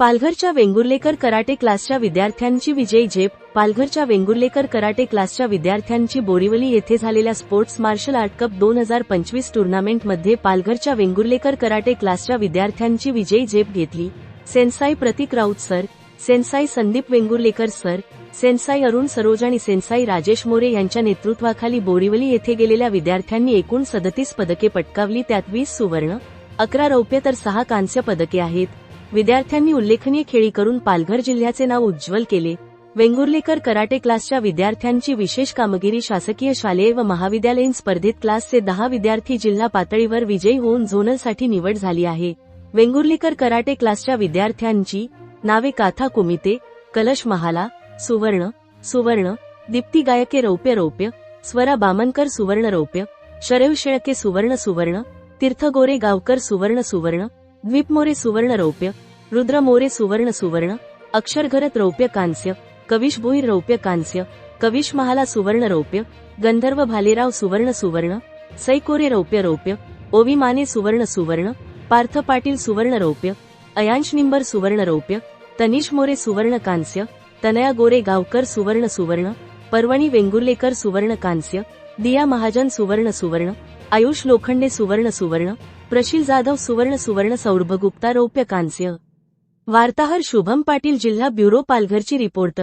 पालघरच्या वेंगुर्लेकर कराटे क्लासच्या विद्यार्थ्यांची विजयी झेप पालघरच्या वेंगुर्लेकर कराटे क्लासच्या विद्यार्थ्यांची बोरिवली येथे झालेल्या स्पोर्ट्स मार्शल आर्ट कप दोन हजार पंचवीस टुर्नामेंटमध्ये पालघरच्या वेंगुर्लेकर कराटे क्लासच्या विद्यार्थ्यांची विजयी झेप घेतली. Sensei Prateek Raut sir sensei Sandeep Vengurlekar sir sensei Arun Saroj आणि सेन्साई राजेश मोरे यांच्या नेतृत्वाखाली बोरिवली येथे गेलेल्या विद्यार्थ्यांनी एकूण सदतीस पदके पटकावली त्यात वीस सुवर्ण अकरा रौप्य तर सहा कांस्य पदके आहेत. विद्यार्थ्यांनी उल्लेखनीय खेळी करून पालघर जिल्ह्याचे नाव उज्ज्वल केले. वेंगुर्लेकर कराटे क्लासच्या विद्यार्थ्यांची विशेष कामगिरी शासकीय शालेय व महाविद्यालयीन स्पर्धेत क्लासचे दहा विद्यार्थी जिल्हा पातळीवर विजयी होऊन झोनलसाठी निवड झाली आहे. वेंगुर्लेकर कराटे क्लासच्या विद्यार्थ्यांची नावे काथा कुमिते कलश महाला सुवर्ण सुवर्ण दीप्ती गायके रौप्य रौप्य स्वरा बामनकर सुवर्ण रौप्य शरव शेळके सुवर्ण सुवर्ण तीर्थ गोरे गावकर सुवर्ण सुवर्ण द्वीप मोरे सुवर्ण रौप्य रुद्र मोरे सुवर्ण सुवर्ण अक्षरघरत रौप्य कांस्य कविश भोईर रौप्य कांस्य कविश महाला सुवर्ण रौप्य गंधर्व भालेराव सुवर्ण सुवर्ण सैकोरे रौप्य रौप्य ओवी माने सुवर्ण सुवर्ण पार्थ पाटील सुवर्ण रौप्य अयांश निंबर सुवर्ण रौप्य तनिष मोरे सुवर्ण कांस्य तनया गोरे गावकर सुवर्ण सुवर्ण पर्वणी वेंगुर्लेकर सुवर्ण कांस्य दिया महाजन सुवर्ण सुवर्ण आयुष लोखंडे सुवर्ण सुवर्ण प्रशील जाधव सुवर्ण सुवर्ण सौरभ गुप्ता रौप्य कांस्य. वार्ताहर शुभम पाटील जिल्हा ब्युरो पालघरची रिपोर्ट.